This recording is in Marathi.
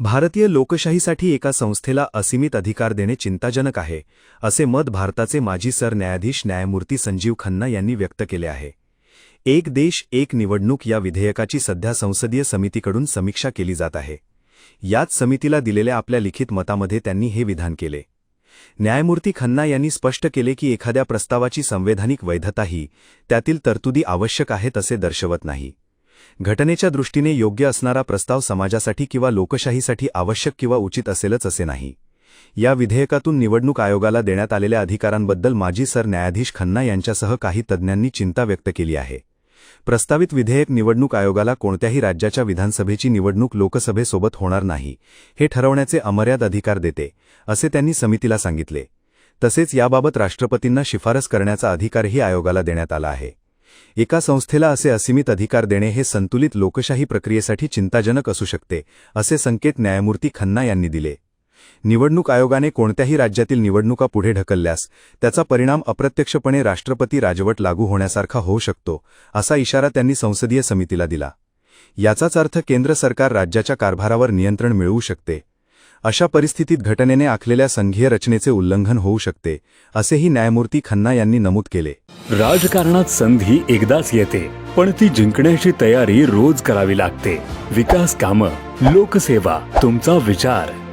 भारतीय लोकशाहीसाठी एका संस्थेला असीमित अधिकार देणे चिंताजनक आहे असे मत भारताचे माजी सरन्यायाधीश न्यायमूर्ती संजीव खन्ना यांनी व्यक्त केले आहे. एक देश एक निवडणूक या विधेयकाची सध्या संसदीय समितीकडून समीक्षा केली जात आहे. याच समितीला दिलेल्या आपल्या लिखित मतामध्ये त्यांनी हे विधान केले. न्यायमूर्ती खन्ना यांनी स्पष्ट केले की एखाद्या प्रस्तावाची संवैधानिक वैधताही त्यातील तरतुदी आवश्यक आहेत असे दर्शवत नाही. घटनेच्या दृष्टीने योग्य असणारा प्रस्ताव समाजासाठी किंवा लोकशाहीसाठी आवश्यक किंवा उचित असेलच असे नाही. या विधेयकातून निवडणूक आयोगाला देण्यात आलेल्या अधिकारांबद्दल माजी सरन्यायाधीश खन्ना यांच्यासह काही तज्ज्ञांनी चिंता व्यक्त केली आहे. प्रस्तावित विधेयक निवडणूक आयोगाला कोणत्याही राज्याच्या विधानसभेची निवडणूक लोकसभेसोबत होणार नाही हे ठरवण्याचे अमर्याद अधिकार देते असे त्यांनी समितीला सांगितले. तसेच याबाबत राष्ट्रपतींना शिफारस करण्याचा अधिकारही आयोगाला देण्यात आला आहे. एका संस्थेला असे असीमित अधिकार देणे हे संतुलित लोकशाही प्रक्रियेसाठी चिंताजनक असू शकते असे संकेत न्यायमूर्ती खन्ना यांनी दिले. निवडणूक आयोगाने कोणत्याही राज्यातील निवडणुका पुढे ढकलल्यास त्याचा परिणाम अप्रत्यक्षपणे राष्ट्रपती राजवट लागू होण्यासारखा होऊ शकतो असा इशारा त्यांनी संसदीय समितीला दिला. याचाच अर्थ केंद्र सरकार राज्याच्या कारभारावर नियंत्रण मिळवू शकते. अशा परिस्थितीत घटनेने आखलेल्या संघीय रचनेचे उल्लंघन होऊ शकते असेही न्यायमूर्ती खन्ना यांनी नमूद केले. राजकारणात संधी एकदाच येते पण ती जिंकण्याची तयारी रोज करावी लागते. विकास कामं लोकसेवा तुमचा विचार.